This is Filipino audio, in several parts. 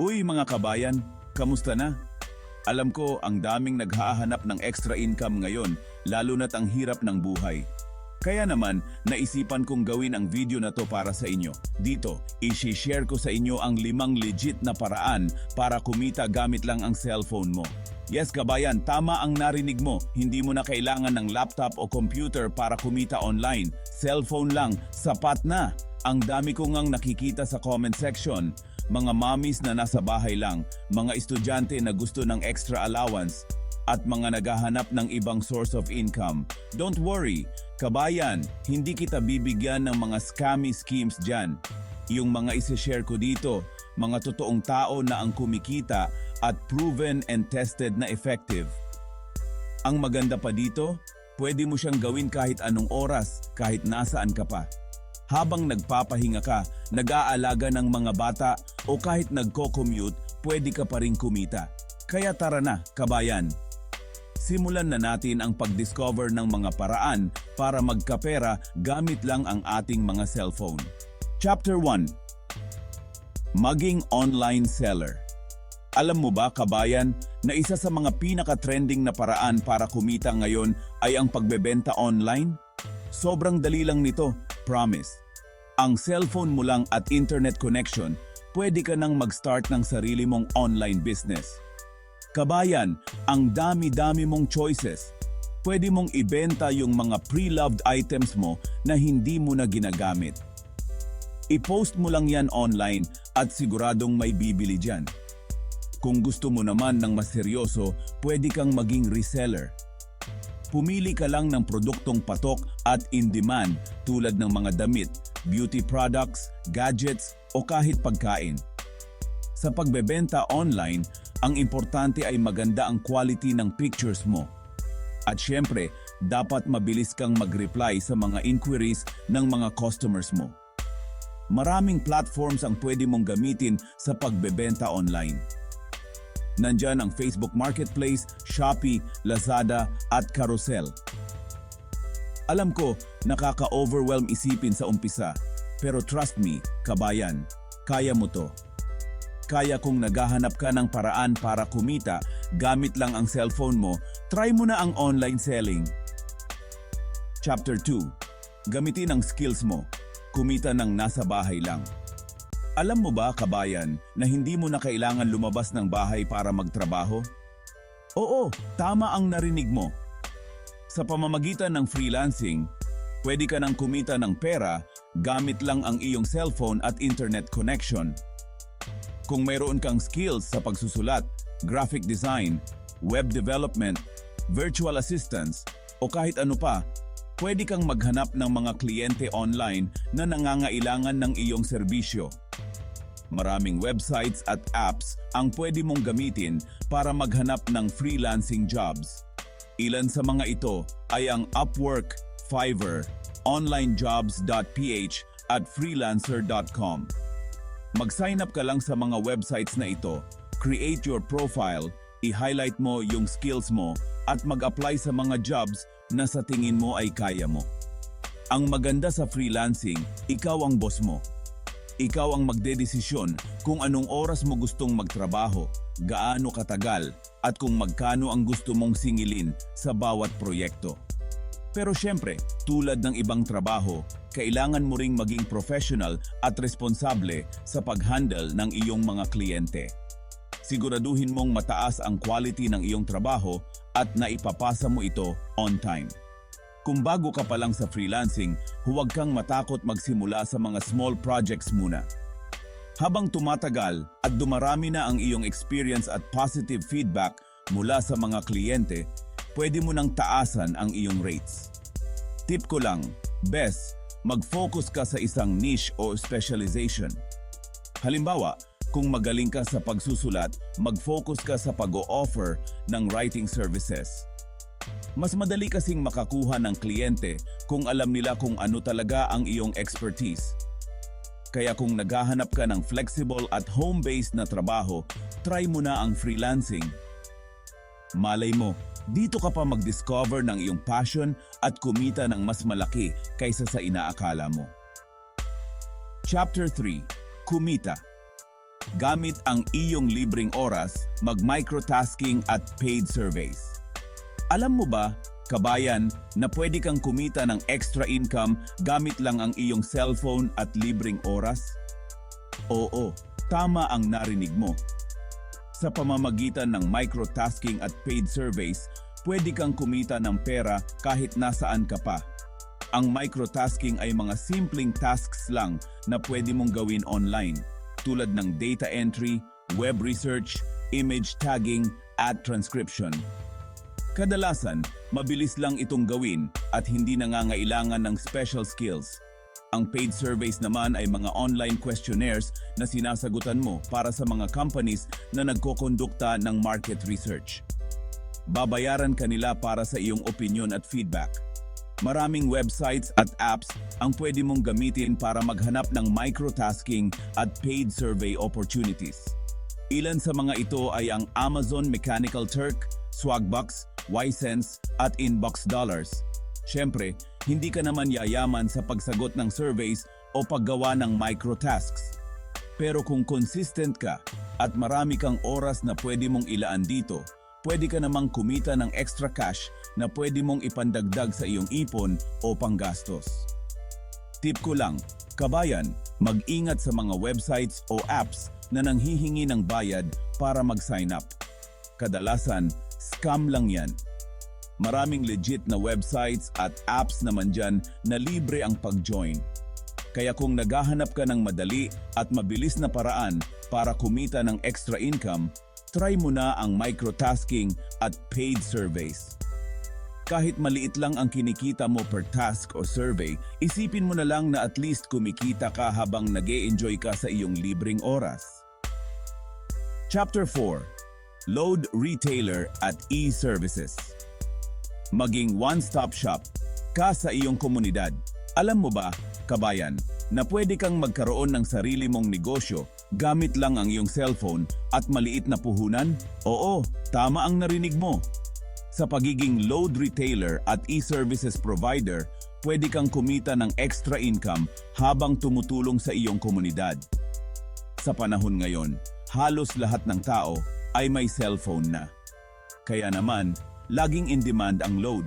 Uy mga kabayan, kamusta na? Alam ko ang daming naghahanap ng extra income ngayon, lalo na't ang hirap ng buhay. Kaya naman, naisipan kong gawin ang video na to para sa inyo. Dito, isi-share ko sa inyo ang limang legit na paraan para kumita gamit lang ang cellphone mo. Yes kabayan, tama ang narinig mo. Hindi mo na kailangan ng laptop o computer para kumita online. Cellphone lang, sapat na. Ang dami ko ngang nakikita sa comment section. Mga mommies na nasa bahay lang, mga estudyante na gusto ng extra allowance, at mga naghahanap ng ibang source of income. Don't worry, kabayan, hindi kita bibigyan ng mga scammy schemes dyan. Yung mga isi-share ko dito, mga totoong tao na ang kumikita at proven and tested na effective. Ang maganda pa dito, pwede mo siyang gawin kahit anong oras, kahit nasaan ka pa. Habang nagpapahinga ka, nag-aalaga ng mga bata o kahit nagko-commute, pwede ka pa rin kumita. Kaya tara na, kabayan. Simulan na natin ang pag-discover ng mga paraan para magkapera gamit lang ang ating mga cellphone. Chapter 1 Maging online seller Alam mo ba, kabayan, na isa sa mga pinaka-trending na paraan para kumita ngayon ay ang pagbebenta online? Sobrang dali lang nito, promise. Ang cellphone mo lang at internet connection, pwede ka nang mag-start ng sarili mong online business. Kabayan, ang dami-dami mong choices. Pwede mong ibenta yung mga pre-loved items mo na hindi mo na ginagamit. I-post mo lang yan online at siguradong may bibili dyan. Kung gusto mo naman ng mas seryoso, pwede kang maging reseller. Pumili ka lang ng produktong patok at in-demand tulad ng mga damit, beauty products, gadgets o kahit pagkain. Sa pagbebenta online, ang importante ay maganda ang quality ng pictures mo. At syempre, dapat mabilis kang mag-reply sa mga inquiries ng mga customers mo. Maraming platforms ang pwede mong gamitin sa pagbebenta online. Nandyan ang Facebook Marketplace, Shopee, Lazada at Carousel. Alam ko, nakaka-overwhelm isipin sa umpisa, pero trust me, kabayan, kaya mo to. Kaya kung naghahanap ka ng paraan para kumita gamit lang ang cellphone mo, try mo na ang online selling. Chapter 2 Gamitin ang skills mo. Kumita ng nasa bahay lang. Alam mo ba, kabayan, na hindi mo na kailangan lumabas ng bahay para magtrabaho? Oo, tama ang narinig mo. Sa pamamagitan ng freelancing, pwede ka nang kumita ng pera gamit lang ang iyong cellphone at internet connection. Kung mayroon kang skills sa pagsusulat, graphic design, web development, virtual assistance, o kahit ano pa, pwede kang maghanap ng mga kliyente online na nangangailangan ng iyong serbisyo. Maraming websites at apps ang pwede mong gamitin para maghanap ng freelancing jobs. Ilan sa mga ito ay ang Upwork, Fiverr, onlinejobs.ph at freelancer.com. Mag-sign up ka lang sa mga websites na ito, create your profile, i-highlight mo yung skills mo at mag-apply sa mga jobs na sa tingin mo ay kaya mo. Ang maganda sa freelancing, ikaw ang boss mo. Ikaw ang magdedesisyon kung anong oras mo gustong magtrabaho, gaano katagal, at kung magkano ang gusto mong singilin sa bawat proyekto. Pero syempre, tulad ng ibang trabaho, kailangan mo ring maging professional at responsable sa pag-handle ng iyong mga kliyente. Siguraduhin mong mataas ang quality ng iyong trabaho at naipapasa mo ito on time. Kung bago ka pa lang sa freelancing, huwag kang matakot magsimula sa mga small projects muna. Habang tumatagal at dumarami na ang iyong experience at positive feedback mula sa mga kliyente, pwede mo nang taasan ang iyong rates. Tip ko lang, best, mag-focus ka sa isang niche o specialization. Halimbawa, kung magaling ka sa pagsusulat, mag-focus ka sa pag-o-offer ng writing services. Mas madali kasing makakuha ng kliyente kung alam nila kung ano talaga ang iyong expertise. Kaya kung naghahanap ka ng flexible at home-based na trabaho, try mo na ang freelancing. Malay mo, dito ka pa mag-discover ng iyong passion at kumita ng mas malaki kaysa sa inaakala mo. Chapter 3 Kumita gamit ang iyong libreng oras, mag-microtasking at paid surveys. Alam mo ba, kabayan, na pwede kang kumita ng extra income gamit lang ang iyong cellphone at libreng oras? Oo, tama ang narinig mo. Sa pamamagitan ng microtasking at paid surveys, pwede kang kumita ng pera kahit nasaan ka pa. Ang microtasking ay mga simpleng tasks lang na pwede mong gawin online, tulad ng data entry, web research, image tagging, at transcription. Kadalasan, mabilis lang itong gawin at hindi nangangailangan ng special skills. Ang paid surveys naman ay mga online questionnaires na sinasagutan mo para sa mga companies na nagkokondukta ng market research. Babayaran kanila para sa iyong opinion at feedback. Maraming websites at apps ang pwede mong gamitin para maghanap ng microtasking at paid survey opportunities. Ilan sa mga ito ay ang Amazon Mechanical Turk, Swagbucks, Ysense at Inbox Dollars. Siyempre, hindi ka naman yayaman sa pagsagot ng surveys o paggawa ng microtasks. Pero kung consistent ka at marami kang oras na pwede mong ilaan dito, pwede ka namang kumita ng extra cash na pwede mong ipandagdag sa iyong ipon o panggastos. Tip ko lang, kabayan, mag-ingat sa mga websites o apps na nanghihingi ng bayad para mag-sign up. Kadalasan, scam lang yan. Maraming legit na websites at apps naman dyan na libre ang pag-join. Kaya kung naghahanap ka ng madali at mabilis na paraan para kumita ng extra income, try mo na ang microtasking at paid surveys. Kahit maliit lang ang kinikita mo per task o survey, isipin mo na lang na at least kumikita ka habang nag enjoy ka sa iyong libreng oras. Chapter 4 Load Retailer at E-Services Maging one-stop shop ka sa iyong komunidad. Alam mo ba, kabayan, na pwede kang magkaroon ng sarili mong negosyo gamit lang ang iyong cellphone at maliit na puhunan? Oo, tama ang narinig mo. Sa pagiging load retailer at e-services provider, pwede kang kumita ng extra income habang tumutulong sa iyong komunidad. Sa panahon ngayon, halos lahat ng tao ay may cellphone na. Kaya naman, laging in demand ang load.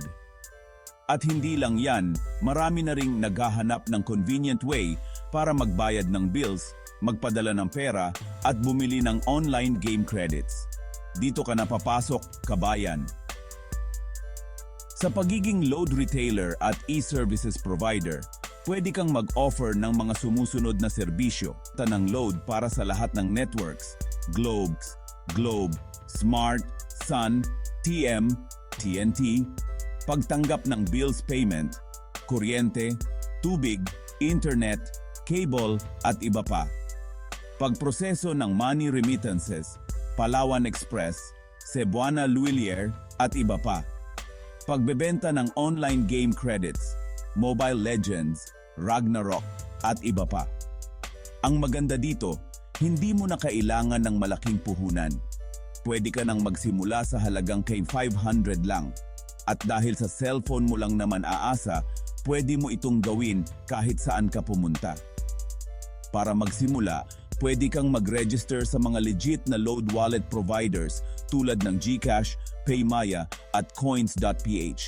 At hindi lang yan, marami na ring naghahanap ng convenient way para magbayad ng bills, magpadala ng pera, at bumili ng online game credits. Dito ka napapasok, kabayan. Sa pagiging load retailer at e-services provider, pwede kang mag-offer ng mga sumusunod na serbisyo tanang load para sa lahat ng networks, Globes, Globe, Smart, Sun, TM, TNT, pagtanggap ng bills payment, kuryente, tubig, internet, cable at iba pa. Pagproseso ng money remittances, Palawan Express, Cebuana Luilier at iba pa. Pagbebenta ng online game credits, Mobile Legends, Ragnarok at iba pa. Ang maganda dito, hindi mo na kailangan ng malaking puhunan. Pwede ka nang magsimula sa halagang kay 500 lang. At dahil sa cellphone mo lang naman aasa, pwede mo itong gawin kahit saan ka pumunta. Para magsimula, pwede kang mag-register sa mga legit na load wallet providers tulad ng GCash, Paymaya at Coins.ph.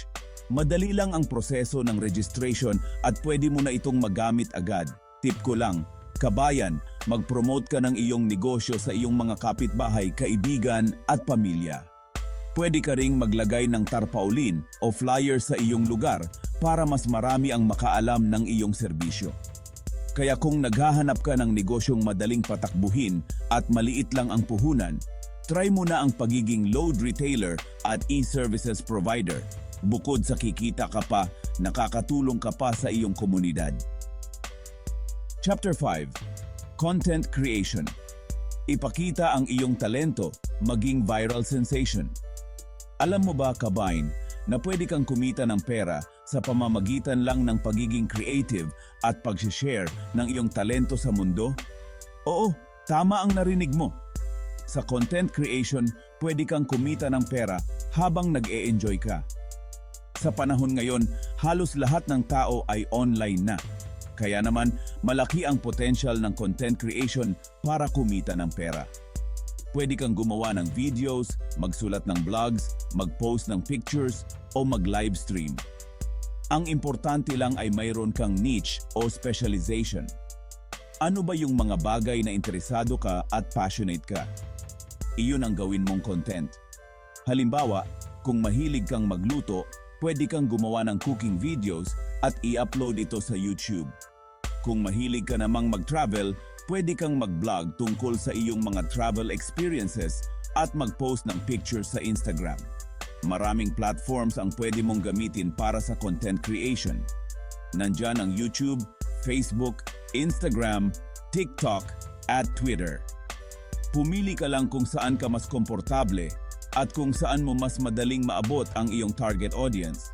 Madali lang ang proseso ng registration at pwede mo na itong magamit agad. Tip ko lang, kabayan, mag-promote ka ng iyong negosyo sa iyong mga kapitbahay, kaibigan at pamilya. Pwede ka ring maglagay ng tarpaulin o flyer sa iyong lugar para mas marami ang makaalam ng iyong serbisyo. Kaya kung naghahanap ka ng negosyong madaling patakbuhin at maliit lang ang puhunan, try mo na ang pagiging load retailer at e-services provider. Bukod sa kikita ka pa, nakakatulong ka pa sa iyong komunidad. Chapter 5 Content Creation Ipakita ang iyong talento, maging viral sensation. Alam mo ba, Kabain, na pwede kang kumita ng pera sa pamamagitan lang ng pagiging creative at pag-share ng iyong talento sa mundo? Oo, tama ang narinig mo. Sa content creation, pwede kang kumita ng pera habang nag-e-enjoy ka. Sa panahon ngayon, halos lahat ng tao ay online na. Kaya naman, malaki ang potential ng content creation para kumita ng pera. Pwede kang gumawa ng videos, magsulat ng blogs, mag-post ng pictures, o mag-livestream. Ang importante lang ay mayroon kang niche o specialization. Ano ba yung mga bagay na interesado ka at passionate ka? Iyon ang gawin mong content. Halimbawa, kung mahilig kang magluto, pwede kang gumawa ng cooking videos at i-upload ito sa YouTube. Kung mahilig ka namang mag-travel, pwede kang mag-vlog tungkol sa iyong mga travel experiences at mag-post ng pictures sa Instagram. Maraming platforms ang pwede mong gamitin para sa content creation. Nandyan ang YouTube, Facebook, Instagram, TikTok, at Twitter. Pumili ka lang kung saan ka mas komportable at kung saan mo mas madaling maabot ang iyong target audience.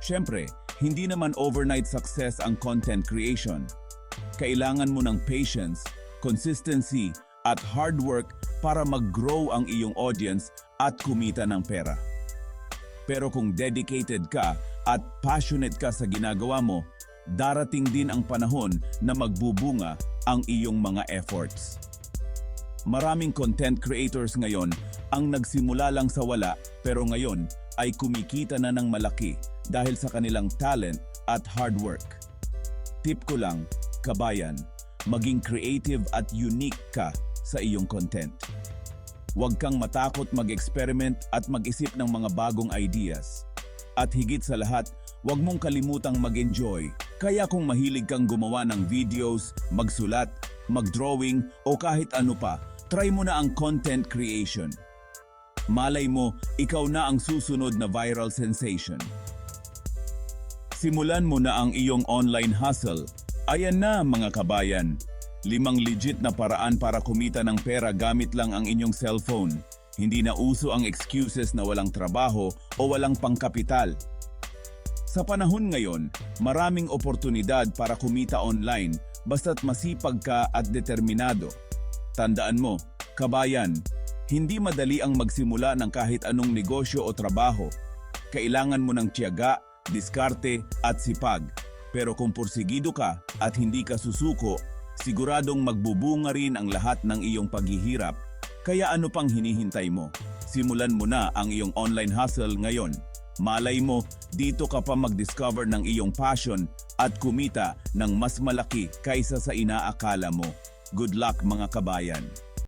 Siyempre, hindi naman overnight success ang content creation. Kailangan mo ng patience, consistency, at hard work para mag-grow ang iyong audience at kumita ng pera. Pero kung dedicated ka at passionate ka sa ginagawa mo, darating din ang panahon na magbubunga ang iyong mga efforts. Maraming content creators ngayon ang nagsimula lang sa wala pero ngayon ay kumikita na ng malaki dahil sa kanilang talent at hard work. Tip ko lang, kabayan, maging creative at unique ka sa iyong content. Huwag kang matakot mag-experiment at mag-isip ng mga bagong ideas. At higit sa lahat, huwag mong kalimutang mag-enjoy. Kaya kung mahilig kang gumawa ng videos, magsulat, mag-drawing o kahit ano pa, try mo na ang content creation. Malay mo, ikaw na ang susunod na viral sensation. Simulan mo na ang iyong online hustle. Ayan na mga kabayan. Limang legit na paraan para kumita ng pera gamit lang ang inyong cellphone. Hindi na uso ang excuses na walang trabaho o walang pangkapital. Sa panahon ngayon, maraming oportunidad para kumita online basta't masipag ka at determinado. Tandaan mo, kabayan, hindi madali ang magsimula ng kahit anong negosyo o trabaho. Kailangan mo ng tiyaga, diskarte at sipag. Pero kung porsigido ka at hindi ka susuko, siguradong magbubunga rin ang lahat ng iyong paghihirap. Kaya ano pang hinihintay mo? Simulan mo na ang iyong online hustle ngayon. Malay mo, dito ka pa mag-discover ng iyong passion at kumita ng mas malaki kaysa sa inaakala mo. Good luck mga kabayan!